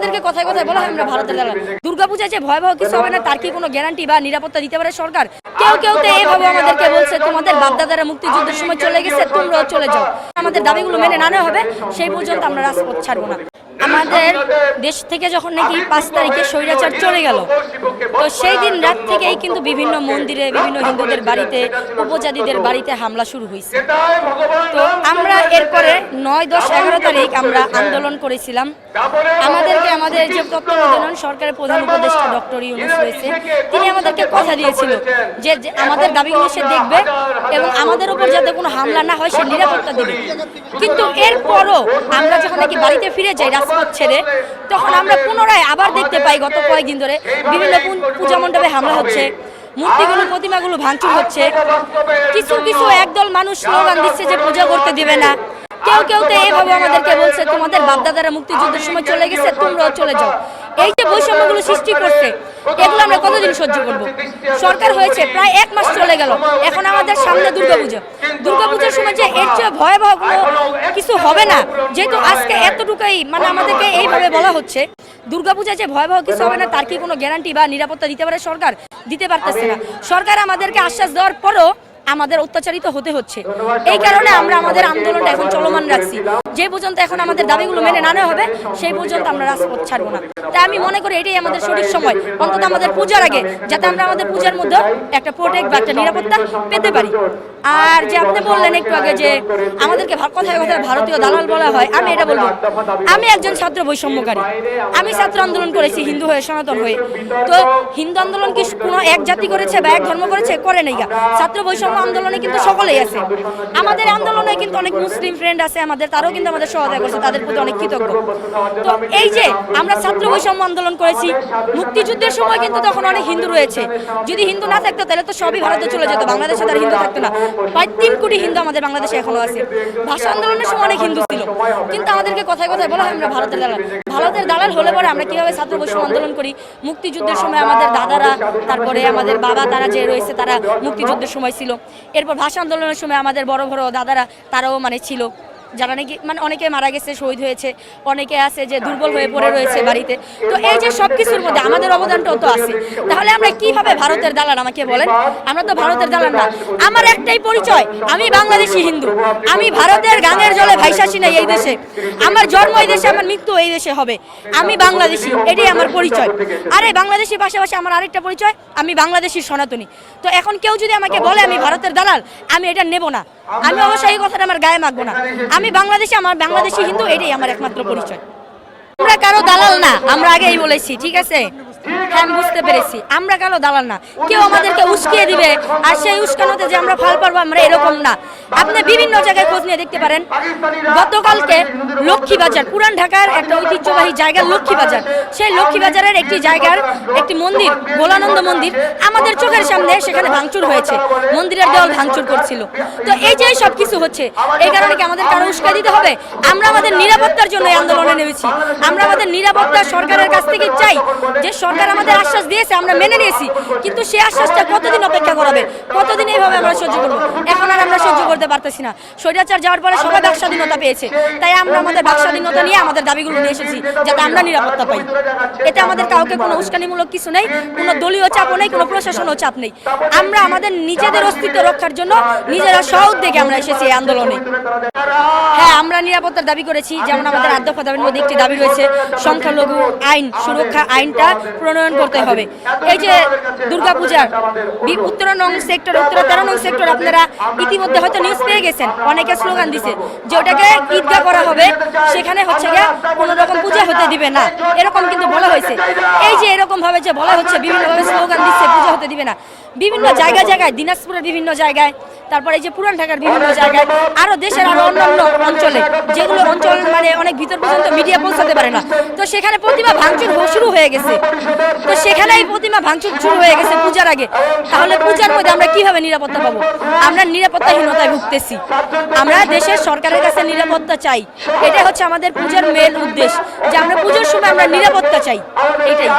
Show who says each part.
Speaker 1: আমাদেরকে কথায় কথায় বলা হয়, আমরা ভারতের দালাল। দুর্গাপূজায় যে ভয়াবহ কিছু হবে না, তার কি কোনো গ্যারান্টি বা নিরাপত্তা দিতে পারে সরকার? কেউ কেউ তো এভাবে আমাদেরকে বলছে, তোমাদের বাপদাদারা মুক্তিযুদ্ধের সময় চলে গেছে, তোমরাও চলে যাও। আমাদের দাবিগুলো মেনে না নেওয়া হবে, সেই পর্যন্ত আমরা রাজপথ ছাড়বো না। আমাদের দেশ থেকে যখন নাকি পাঁচ তারিখে স্বৈরাচার চলে গেল, তো সেই দিন রাত থেকেই কিন্তু বিভিন্ন মন্দিরে, বিভিন্ন হিন্দুদের বাড়িতে, উপজাতিদের বাড়িতে হামলা শুরু হয়েছে। তো আমরা এরপরে নয়, দশ, এগারো তারিখ আমরা আন্দোলন করেছিলাম। আমাদেরকে আমাদের যে তত্ত্বাবধান সরকারের প্রধান উপদেষ্টা ডক্টর ইউনুস রয়েছে, তিনি আমাদেরকে কথা দিয়েছিল যে আমাদের দাবিগুলো সে দেখবে এবং আমাদের উপর যাতে কোনো হামলা না হয়, সে নিরাপত্তা দেবে। কিন্তু এরপরও আমরা যখন নাকি বাড়িতে ফিরে যাই রাজপথ ছেড়ে, তখন আমরা পুনরায় আবার দেখতে পাই গত কয়েকদিন ধরে বিভিন্ন পূজা মণ্ডপে হামলা হচ্ছে, মূর্তিগুলো, প্রতিমাগুলো ভাঙচুর হচ্ছে। কিছু কিছু একদল মানুষ স্লোগান দিচ্ছে যে পূজা করতে দিবে না। কেউ কেউ তো এইভাবে আমাদেরকে বলছে, তোমাদের বাপদাদারা মুক্তিযুদ্ধের সময় চলে গেছে, তোমরাও চলে যাও। এই যে বৈষম্যগুলো সৃষ্টি করছে, এগুলো আমরা কতদিন সহ্য করব? সরকার হয়েছে প্রায় এক মাস চলে গেল। এখন আমাদের সামনে দুর্গাপূজা। দুর্গাপূজার সময় যে এর চেয়ে ভয়াবহ কিছু হবে না, যেহেতু আজকে এতটুকুই মানে আমাদেরকে এইভাবে বলা হচ্ছে দুর্গাপূজা যে ভয়াবহ কিছু হবে না, তার কি কোনো গ্যারান্টি বা নিরাপত্তা দিতে পারে সরকার? দিতে পারতেছে না। সরকার আমাদেরকে আশ্বাস দেওয়ার পরও আমাদের অত্যাচারিত হতে হচ্ছে। এই কারণে আমরা আমাদের আন্দোলনটা এখন চলমান রাখছি। যে পর্যন্ত এখন আমাদের দাবিগুলো মেনে না নেওয়া হবে সেই পর্যন্ত আমরা রাজপথ ছাড়বো না। তাই আমি মনে করি এটাই আমাদের সঠিক সময়। অন্তত আমাদের পূজার আগে যাতে আমরা আমাদের পূজার মধ্যে একটা প্রোটেক্ট বা একটা নিরাপত্তা পেতে পারি। আর যে আপনি বললেন একটু আগে যে আমাদেরকে কথায় কথায় ভারতীয় দালাল বলা হয়, আমি এটা বলব। আমি একজন ছাত্র বৈষম্যকারী। আমি ছাত্র আন্দোলন করেছি হিন্দু হয়ে, সনাতন হয়ে। তো হিন্দু আন্দোলন কি কোনো এক জাতি করেছে বা এক ধর্ম করেছে? করে নাই। ছাত্র বৈষম্য আন্দোলনে কিন্তু সকলেই আছে। আমাদের আন্দোলনে কিন্তু অনেক মুসলিম ফ্রেন্ড আছে আমাদের, তারাও কিন্তু আমাদের সহায়তা করছে, তাদের প্রতি অনেক কৃতজ্ঞ। তো এই যে আমরা ছাত্র বৈষম্য আন্দোলন করেছি, মুক্তিযুদ্ধের সময় কিন্তু তখন অনেক হিন্দু রয়েছে। যদি হিন্দু না থাকতো, তাহলে তো সবই ভারতে চলে যেত, বাংলাদেশে তার হিন্দু থাকতো না। প্রায় কোটি হিন্দু আমাদের বাংলাদেশে এখনও আছে। ভাষা আন্দোলনের সময় অনেক হিন্দু ছিল। কিন্তু আমাদেরকে কথায় কথায় বলা হয়, আমরা ভারতের দালাল। ভারতের দালাল হলে পরে আমরা কীভাবে ছাত্র বৈষম্য আন্দোলন করি? মুক্তিযুদ্ধের সময় আমাদের দাদারা, তারপরে আমাদের বাবা, তারা যে রয়েছে, তারা মুক্তিযুদ্ধের সময় ছিল। এরপর ভাষা আন্দোলনের সময় আমাদের বড় বড় দাদারা, তারাও মানে ছিল। যারা নাকি মানে অনেকে মারা গেছে শহীদ হয়েছে অনেকে আছে যে দুর্বল হয়ে পড়ে রয়েছে বাড়িতে। তো এই যে সব কিছুর মধ্যে আমাদের অবদানটাও তো আছে। তাহলে আমরা কীভাবে ভারতের দালাল আমাকে বলেন? আমরা তো ভারতের দালাল না। আমার একটাই পরিচয় আমি বাংলাদেশি হিন্দু। আমি ভারতের গাঙের জলে ভাইসাসি নাই এই দেশে। আমার জন্ম এই দেশে আমার মৃত্যু এই দেশে হবে। আমি বাংলাদেশি এটাই আমার পরিচয়। আরে বাংলাদেশি পাশাপাশি আমার আরেকটা পরিচয় আমি বাংলাদেশি সনাতনী। তো এখন কেউ যদি আমাকে বলে আমি ভারতের দালাল আমি এটা নেব না। আমি অবশ্যই এই কথাটা আমার গায়ে মাখবো না। আমি বাংলাদেশি আমার বাংলাদেশি হিন্দু এটাই আমার একমাত্র পরিচয়। আমরা কারও দালাল না আমরা আগেই বলেছি ঠিক আছে? হ্যাঁ বুঝতে পেরেছি। আমরা কারও দালাল না? কেউ আমাদেরকে উস্কিয়ে দিবে, আর সেই উস্কানোতে যে আমরা ফাল পারব, আমরা এরকম না। আপনি বিভিন্ন জায়গায় খোঁজ নিয়ে দেখতে পারেন। গতকালকে লক্ষ্মীবাজার পুরান ঢাকার একটা ঐতিহ্যবাহী জায়গা লক্ষ্মীবাজার সেই লক্ষ্মীবাজারের একটি জায়গার একটি মন্দির, গোলানন্দ মন্দির, আমাদের চোখের সামনে সেখানে ভাঙচুর হয়েছে। মন্দিরের দেওয়াল ভাঙচুর করছিল। তো এই যে সব কিছু হচ্ছে, এই কারণে কি আমাদের কারও উস্কা দিতে হবে? আমরা আমাদের নিরাপত্তার জন্য আন্দোলনে নেমেছি। আমরা আমাদের নিরাপত্তা সরকারের কাছ থেকে চাই যে সরকার আমাদের আশ্বাস দিয়েছে, আমরা মেনে নিয়েছি। কিন্তু সেই আশ্বাসটা কতদিন অপেক্ষা করাবে? কতদিন এইভাবে আমরা সহ্য করব? এখন আর আমরা সহ্য করতে পারতেছি না। স্বৈরাচার যাওয়ার পরে সবাই বাক স্বাধীনতা পেয়েছে। তাই আমরা আমাদের বাক স্বাধীনতা নিয়ে আমাদের দাবিগুলো নিয়ে এসেছি, যাতে আমরা নিরাপত্তা পাই। এতে আমাদের কাউকে কোনো উস্কানিমূলক কিছু নেই, কোনো দলীয় চাপও নেই, কোনো প্রশাসনও চাপ নেই। আমরা আমাদের নিজেদের অস্তিত্ব রক্ষার জন্য নিজেরা সহ উদ্যোগে আমরা এসেছি এই আন্দোলনে। হ্যাঁ আমরা নিরাপত্তার দাবি করেছি, যেমন আমাদের আদ্য দাবির মধ্যে একটি দাবি রয়েছে, সংখ্যালঘু আইন, সুরক্ষা আইনটা প্রণয়ন করতে হবে। এই যে দুর্গাপূজার বি- উত্তরা নং সেক্টর উত্তর তেরো নং সেক্টর আপনারা ইতিমধ্যে হয়তো নিউজ পেয়ে গেছেন। অনেকে স্লোগান দিছে যে ওটাকে ঈদগাহ করা হবে সেখানে হচ্ছে গিয়ে কোনো রকম পূজা হতে দিবে না। এরকম কিন্তু বলা হয়েছে। এই যে এরকম ভাবে যে বলা হচ্ছে বিভিন্নভাবে স্লোগান দিচ্ছে পূজা হতে দিবে না। বিভিন্ন জায়গায় জায়গায়। দিনাজপুরের বিভিন্ন জায়গায় তারপরে এই যে পুরান ঢাকার বিভিন্ন জায়গায় আরও দেশের আরও অন্যান্য অঞ্চলে যেগুলো অঞ্চল মানে অনেক ভিতর পর্যন্ত মিডিয়া পৌঁছাতে পারে না। তো সেখানে প্রতিমা ভাঙচুর শুরু হয়ে গেছে। তো সেখানে এই প্রতিমা ভাঙচুর শুরু হয়ে গেছে পূজার আগে। তাহলে পূজার মধ্যে আমরা কীভাবে নিরাপত্তা পাবো? আমরা নিরাপত্তাহীনতায় ভুগতেছি। আমরা দেশের সরকারের কাছে নিরাপত্তা চাই। এটা হচ্ছে আমাদের পূজার মেন উদ্দেশ্য। যে আমরা পুজোর সময় আমরা নিরাপত্তা চাই। এটাই।